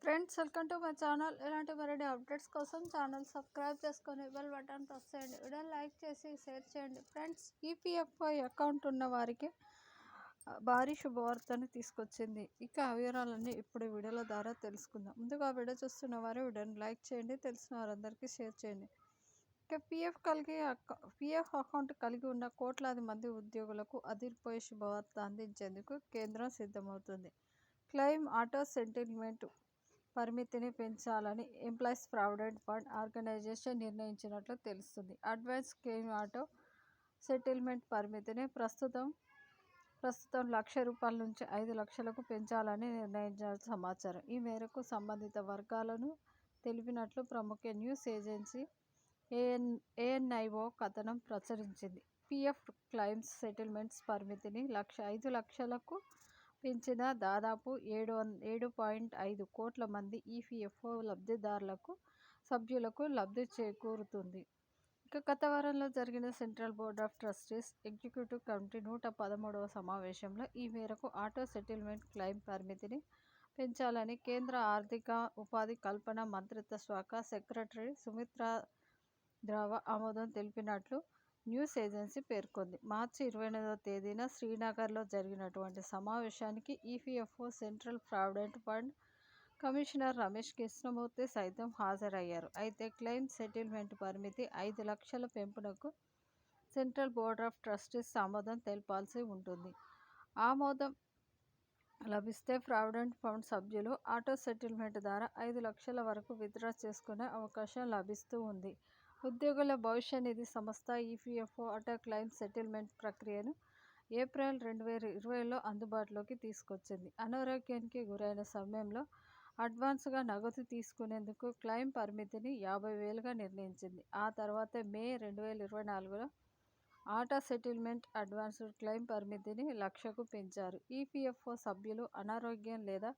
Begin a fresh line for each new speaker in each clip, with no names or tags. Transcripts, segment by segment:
Friends welcome to my channel. ఇలాంటి మరిన్ని updates కోసం ఛానల్ సబ్స్క్రైబ్ చేసుకొని బెల్ బటన్ ప్రెస్ చేయండి. వీడియో లైక్ చేసి షేర్ చేయండి. ఫ్రెండ్స్ ఈపీఎఫ్ఓ అకౌంట్ ఉన్న వారికి భారీ శుభవార్తను తీసుకొచ్చింది. ఇక ఆ వివరాలన్నీ ఇప్పుడు వీడియోల ద్వారా తెలుసుకుందాం. ముందుగా వీడియో చూస్తున్న వారు వీడియోని లైక్ చేయండి. తెలిసిన వారందరికీ షేర్ చేయండి. ఇక పిఎఫ్ కలిగి పిఎఫ్ అకౌంట్ కలిగి ఉన్న కోట్లాది మంది ఉద్యోగులకు అదిరిపోయే శుభవార్త అందించేందుకు కేంద్రం సిద్ధమవుతుంది. క్లెయిమ్ ఆటో సెంటిల్మెంట్ పరిమితిని పెంచాలని ఎంప్లాయీస్ ప్రావిడెంట్ ఫండ్ ఆర్గనైజేషన్ నిర్ణయించినట్లు తెలుస్తుంది. అడ్వాన్స్ క్లెయిమ్ ఆటో సెటిల్మెంట్ పరిమితిని ప్రస్తుతం ప్రస్తుతం లక్ష రూపాయల నుంచి ఐదు లక్షలకు పెంచాలని నిర్ణయించిన సమాచారం. ఈ మేరకు సంబంధిత వర్గాలను తెలిపినట్లు ప్రముఖ న్యూస్ ఏజెన్సీ ఏఎన్ ఏఎన్ఐఓ కథనం ప్రచురించింది. పిఎఫ్ క్లైమ్స్ సెటిల్మెంట్స్ పరిమితిని లక్ష ఐదు లక్షలకు పెంచిన దాదాపు ఏడు ఏడు పాయింట్ ఐదు కోట్ల మంది ఈపీఎఫ్ఓ లబ్ధిదారులకు సభ్యులకు లబ్ధి చేకూరుతుంది. ఇక గత వారంలో జరిగిన central board of trustees executive committee నూట పదమూడవ సమావేశంలో ఈ మేరకు ఆటో సెటిల్మెంట్ క్లెయిమ్ పరిమితిని పెంచాలని కేంద్ర ఆర్థిక ఉపాధి కల్పన మంత్రిత్వ శాఖ సెక్రటరీ సుమిత్రా ద్రవ ఆమోదం తెలిపినట్లు న్యూస్ ఏజెన్సీ పేర్కొంది. మార్చి ఇరవై ఎనిమిదవ తేదీన శ్రీనగర్లో జరిగినటువంటి సమావేశానికి EPFO central provident fund commissioner Ramesh Krishnamurthy సైతం హాజరయ్యారు. అయితే క్లెయిమ్ సెటిల్మెంట్ పరిమితి ఐదు లక్షల పెంపునకు సెంట్రల్ బోర్డ్ ఆఫ్ ట్రస్టీస్ ఆమోదం తెలపాల్సి ఉంటుంది. ఆమోదం లభిస్తే ప్రావిడెంట్ ఫండ్ సభ్యులు ఆటో సెటిల్మెంట్ ద్వారా ఐదు లక్షల వరకు విత్డ్రా చేసుకునే అవకాశం లభిస్తూ ఉంది. ఉద్యోగుల భవిష్య నిధి సంస్థ ఈపీఎఫ్ఓ ఆటో క్లైమ్ సెటిల్మెంట్ ప్రక్రియను ఏప్రిల్ రెండు వేల ఇరవైలో అందుబాటులోకి తీసుకొచ్చింది. అనారోగ్యానికి గురైన సమయంలో అడ్వాన్స్గా నగదు తీసుకునేందుకు క్లైమ్ పరిమితిని యాభై వేలుగా నిర్ణయించింది. ఆ తర్వాత మే రెండు వేల ఇరవై నాలుగులో ఆటా సెటిల్మెంట్ అడ్వాన్స్డ్ క్లెయిమ్ పరిమితిని లక్షకు పెంచారు. ఈపీఎఫ్ఓ సభ్యులు అనారోగ్యం లేదా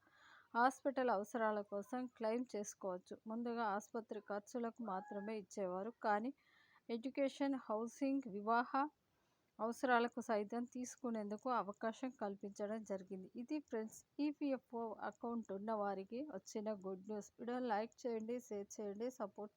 హాస్పిటల్ అవసరాల కోసం క్లెయిమ్ చేసుకోవచ్చు. ముందుగా ఆసుపత్రి ఖర్చులకు మాత్రమే ఇచ్చేవారు. కానీ ఎడ్యుకేషన్ హౌసింగ్ వివాహ అవసరాలకు సైతం తీసుకునేందుకు అవకాశం కల్పించడం జరిగింది. ఇది ఫ్రెండ్స్ ఈపీఎఫ్ఓ అకౌంట్ ఉన్న వారికి వచ్చిన గుడ్ న్యూస్. వీడియో లైక్ చేయండి షేర్ చేయండి సపోర్ట్